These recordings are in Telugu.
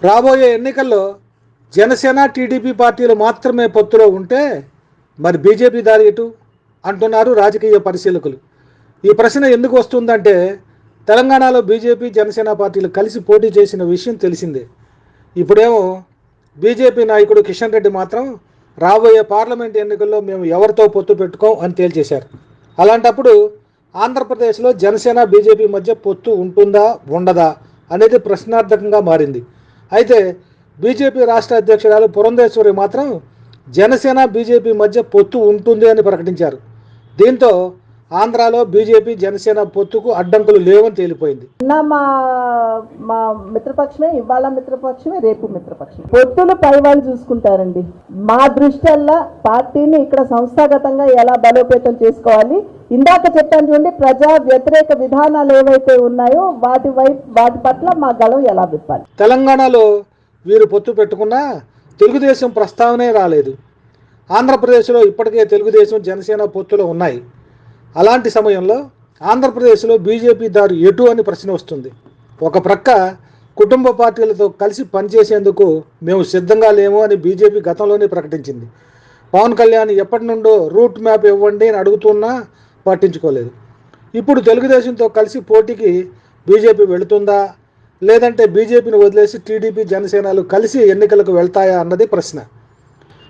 రాబోయే ఎన్నికల్లో జనసేన టీడీపీ పార్టీలు మాత్రమే పొత్తులో ఉంటే మరి బీజేపీ దారి ఎటు అంటున్నారు రాజకీయ పరిశీలకులు. ఈ ప్రశ్న ఎందుకు వస్తుందంటే తెలంగాణలో బీజేపీ జనసేన పార్టీలు కలిసి పోటీ చేసిన విషయం తెలిసిందే. ఇప్పుడేమో బీజేపీ నాయకుడు కిషన్ రెడ్డి మాత్రం రాబోయే పార్లమెంట్ ఎన్నికల్లో మేము ఎవరితో పొత్తు పెట్టుకోం అని తేల్చేశారు. అలాంటప్పుడు ఆంధ్రప్రదేశ్లో జనసేన బీజేపీ మధ్య పొత్తు ఉంటుందా ఉండదా అనేది ప్రశ్నార్థకంగా మారింది. అయితే బీజేపీ రాష్ట్ర అధ్యక్షురాలు పురంధేశ్వరి మాత్రం జనసేన బీజేపీ మధ్య పొత్తు ఉంటుంది అని ప్రకటించారు. దీంతో ఆంధ్రాలో బీజేపీ జనసేన పొత్తుకు అడ్డంకులు లేవని తేలిపోయింది. నిన్న మా మా మిత్రపక్షమే ఇవాళ మిత్రపక్షమే రేపు మిత్రపక్షం పొత్తులు పై వాళ్ళు చూసుకుంటారండి. మా దృష్టల్లా పార్టీని ఇక్కడ సంస్థాగతంగా ఎలా బలోపేతం చేసుకోవాలి ఇందాక చెప్పాను చూడండి ప్రజా వ్యతిరేక విధానాలు ఏవైతే ఉన్నాయో వాటి వైపు వాటి పట్ల మా గళం ఎలా విప్పాలి? తెలంగాణలో వీరు పొత్తు పెట్టుకున్నా తెలుగుదేశం ప్రస్తావనే రాలేదు. ఆంధ్రప్రదేశ్లో ఇప్పటికే తెలుగుదేశం జనసేన పొత్తులు ఉన్నాయి. అలాంటి సమయంలో ఆంధ్రప్రదేశ్లో బీజేపీ దారు ఎటు అని ప్రశ్న వస్తుంది. ఒక ప్రక్క కుటుంబ పార్టీలతో కలిసి పనిచేసేందుకు మేము సిద్ధంగా లేము అని బీజేపీ గతంలోనే ప్రకటించింది. పవన్ కళ్యాణ్ ఎప్పటి నుండో రూట్ మ్యాప్ ఇవ్వండి అని అడుగుతున్నా పట్టించుకోలేదు. ఇప్పుడు తెలుగుదేశంతో కలిసి పోటీకి బీజేపీ వెళుతుందా? లేదంటే బీజేపీని వదిలేసి టీడీపీ జనసేనలు కలిసి ఎన్నికలకు వెళ్తాయా అన్నది ప్రశ్న.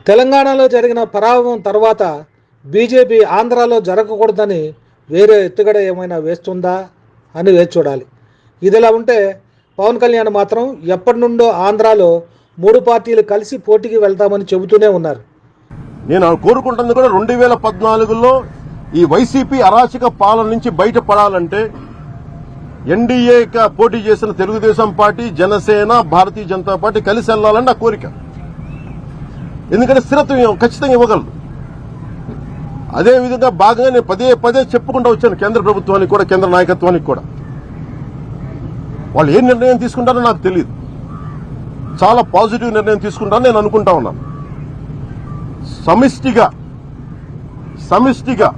తెలంగాణలో జరిగిన పరాభవం తర్వాత బీజేపీ ఆంధ్రాలో జరగకూడదని వేరే ఎత్తుగడ ఏమైనా వేస్తుందా అని వేచి చూడాలి. ఇదిలా ఉంటే పవన్ కళ్యాణ్ మాత్రం ఎప్పటి నుండో ఆంధ్రాలో మూడు పార్టీలు కలిసి పోటీకి వెళ్తామని చెబుతూనే ఉన్నారు. నేను కోరుకుంటుంది కూడా రెండు వేల పద్నాలుగులో ఈ వైసీపీ అరాచక పాలన నుంచి బయటపడాలంటే ఎన్డీఏగా పోటీ చేసిన తెలుగుదేశం పార్టీ జనసేన భారతీయ జనతా పార్టీ కలిసి వెళ్ళాలని నా కోరిక. ఎందుకంటే స్థిరత్వం ఖచ్చితంగా ఇవ్వగలరు అదేవిధంగా భాగంగా నేను పదే పదే చెప్పుకుంటూ వచ్చాను కేంద్ర ప్రభుత్వానికి కూడా కేంద్ర నాయకత్వానికి కూడా. వాళ్ళు ఏ నిర్ణయం తీసుకుంటారో నాకు తెలియదు చాలా పాజిటివ్ నిర్ణయం తీసుకుంటారని నేను అనుకుంటా ఉన్నాను. సమిష్టిగా సమిష్టిగా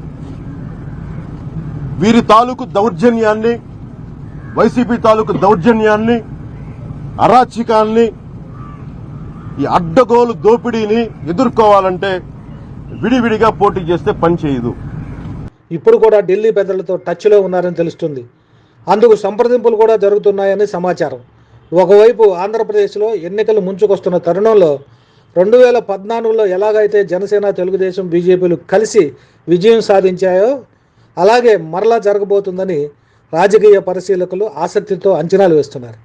వీరి తాలూకు దౌర్జన్యాన్ని వైసీపీ తాలూకు దౌర్జన్యాన్ని అరాచకాన్ని ఈ అడ్డగోలు దోపిడీని ఎదుర్కోవాలంటే విడివిడిగా పోటీ చేస్తే పని చేయదు. ఇప్పుడు కూడా ఢిల్లీ పెద్దలతో టచ్లో ఉన్నారని తెలుస్తుంది. అందుకు సంప్రదింపులు కూడా జరుగుతున్నాయని సమాచారం. ఒకవైపు ఆంధ్రప్రదేశ్లో ఎన్నికలు ముంచుకొస్తున్న తరుణంలో రెండు వేల పద్నాలుగులో ఎలాగైతే జనసేన తెలుగుదేశం బీజేపీలు కలిసి విజయం సాధించాయో అలాగే మరలా జరగబోతుందని రాజకీయ పరిశీలకులు ఆసక్తితో అంచనాలు వేస్తున్నారు.